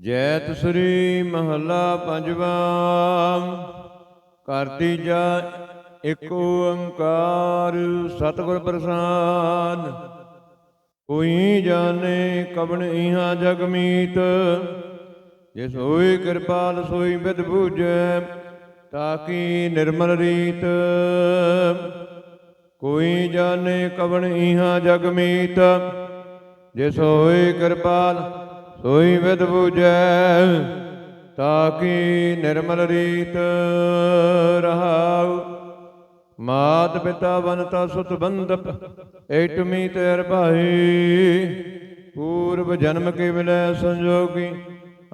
ਜੈਤ ਸ੍ਰੀ ਮਹੱਲਾ ਪੰਜਵਾ ਕਰਤੀ ਤੀਜਾ ਇੱਕ ਓੰਕਾਰ ਸਤਿਗੁਰ ਪ੍ਰਸਾਦ। ਕੋਈ ਜਾਣੇ ਕਬਣ ਇਹਾ ਜਗ ਮੀਤ, ਜਿਸ ਹੋਈ ਕਿਰਪਾਲ ਸੋਈ ਬਿਦ ਬੂਝੈ ਤਾਕੀ ਨਿਰਮਲ ਰੀਤ। ਕੋਈ ਜਾਣੇ ਕਵਣ ਇਹਾ ਜਗ ਮੀਤ ਜਿਸ ਹੋਈ ਕਿਰਪਾਲ, ਸੋਈ ਵਿਦ ਬੂਝੈ ਤਾਕੀ ਨਿਰਮਲ ਰੀਤ ਰਹਾਉ? ਮਾਤ ਪਿਤਾ ਬਨਤਾ ਸੁਤ ਬੰਦਪ ਏਟਮੀ ਤੇਰ ਭਾਈ। ਪੂਰਬ ਜਨਮ ਕੇ ਮਿਲੈ ਸੰਜੋਗੀ,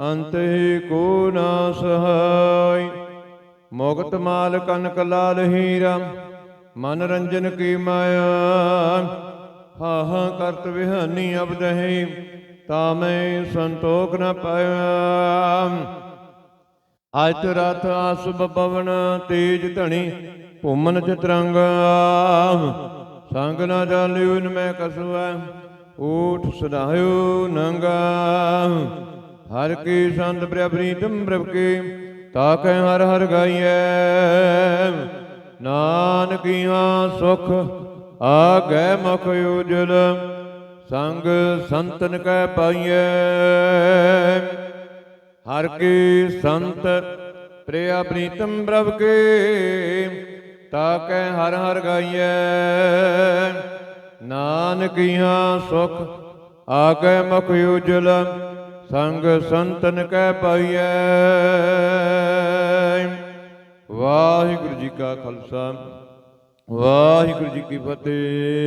ਅੰਤ ਹੀ ਕੋ ਨਾ ਸਹਾਈ ਮੁਕਤ ਮਾਲ ਕਨਕ ਲਾਲ ਹੀਰਾ ਮਨ ਰੰਜਨ ਕੀ ਮਾਇਆ ਹਾਹਾਂ ਕਰਤ ਵਿਹਾਨੀ ਅਬਦਹਿ ਤਾ ਮੈਂ ਸੰਤੋਖ ਨ ਪਾਇਆ। ਅਜ ਰਥ ਆਸੁਬ ਪਵਨ ਤੇਜ ਧਣੀ ਭੂਮਨ ਚਤਰੰਗਾ। ਸੰਗ ਨਾ ਜਾਲਿਉ ਨ ਮੈਂ ਕਸੁਆ ਊਠ ਸਦਾਇਓ ਨੰਗਾ। ਹਰ ਕੀ ਸੰਤ ਪ੍ਰਿਆ ਪ੍ਰੀਤਮ ਪ੍ਰਭ ਕੀ ਤਾਕੈ ਹਰ ਹਰ ਗਾਈਐ। ਨਾਨਕੀਆਂ ਸੁਖ ਆਗੈ ਮੁਖ ਉਜਲ, ਸੰਗ ਸੰਤਨ ਕੈ ਪਾਈਐ। ਹਰ ਕੀ ਸੰਤ ਪ੍ਰਿਆ ਪ੍ਰੀਤਮ ਪ੍ਰਭ ਕੇ, ਤਾ ਤਾਕੈ ਹਰ ਹਰ ਗਾਈਐ। ਨਾਨਕੀਆਂ ਸੁਖ, ਆਗੈ ਮੁਖ ਉਜਲ, ਸੰਗ ਸੰਤਨ ਕੈ ਪਾਈਐ। ਵਾਹਿਗੁਰੂ ਜੀ ਕਾ ਖਾਲਸਾ। ਵਾਹਿਗੁਰੂ ਜੀ ਕੀ ਫਤਿਹ।